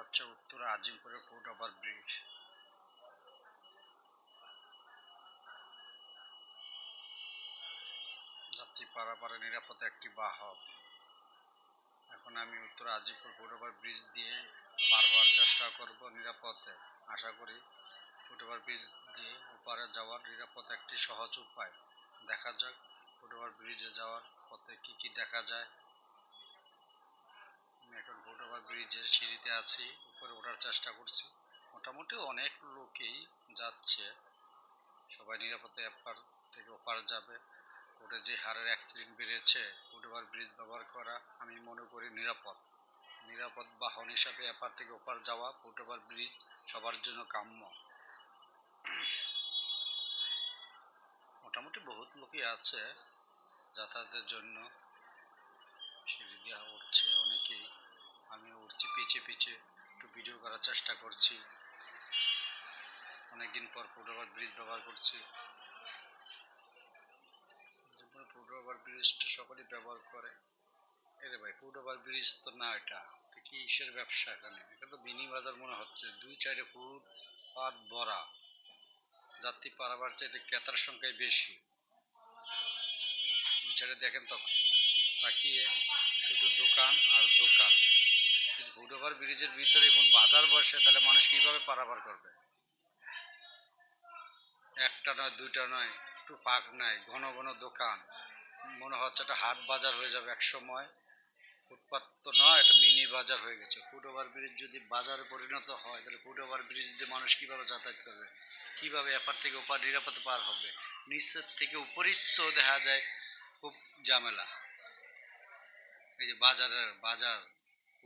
হচ্ছে উত্তর আজিমপুরের foot over bridge যাত্রী পারাপারে নিরাপদ একটি বাহক। এখন আমি উত্তর আজিমপুর ফুট ওভার ব্রিজ দিয়ে পার হওয়ার চেষ্টা করব নিরাপদে। আশা করি ফুট ওভার ব্রিজ দিয়ে ওপারে যাওয়ার নিরাপদ একটি সহজ উপায়। দেখা যাক ফুট ওভার ব্রিজে যাওয়ার পথে কি কি দেখা যায়। আমি এখন ফুট ব্রিজের সিঁড়িতে আছি, উপরে ওঠার চেষ্টা করছি। মোটামুটি অনেক লোকেই যাচ্ছে। সবাই নিরাপদে এপার থেকে ওপার যাবে। ওটা যে হারের অ্যাক্সিডেন্ট বেড়েছে ফুট ব্রিজ ব্যবহার করা আমি মনে করি নিরাপদ। নিরাপদ বাহন হিসাবে এপার থেকে ওপার যাওয়া ফুট ব্রিজ সবার জন্য কাম্য। মোটামুটি বহুত লোকই আছে যাতায়াতের জন্য। সিঁড়ি উঠছে অনেকেই। আমি উঠছি, পিছিয়ে পিছিয়ে একটু ভিডিও করার চেষ্টা করছি। অনেকদিন পর ফুট ব্রিজ ব্যবহার করছি। ফুট ওভার ব্রিজটা সকলেই ব্যবহার করে, এরে ভাই ফুট ব্রিজ তো না এটা কিসের ব্যবসা এখানে? এটা তো মিনি বাজার মনে হচ্ছে, দুই চারে ফুট পাট ভরা। যাত্রী পারাবার চাইতে ক্রেতার সংখ্যাই বেশি। দুই চারে দেখেন তো তাকিয়ে শুধু দোকান আর দোকান। যদি ফুট ওভার ব্রিজের ভিতরে এবং বাজার বসে, তাহলে মানুষ কীভাবে পারাপার করবে? একটা নয়, দুইটা নয়, একটু ফাঁক নাই, ঘন ঘন দোকান। মনে হচ্ছে একটা হাট বাজার হয়ে যাবে এক সময়। ফুটপাত তো নয়, একটা মিনি বাজার হয়ে গেছে। ফুট ওভার ব্রিজ যদি বাজারে পরিণত হয়, তাহলে ফুট ওভার ব্রিজ দিয়ে মানুষ কীভাবে যাতায়াত করবে? কীভাবে এপার থেকে ওপার নিরাপদে পার হবে? নিচের থেকে উপরই তো দেখা যায় খুব ঝামেলা। এই যে বাজারের বাজার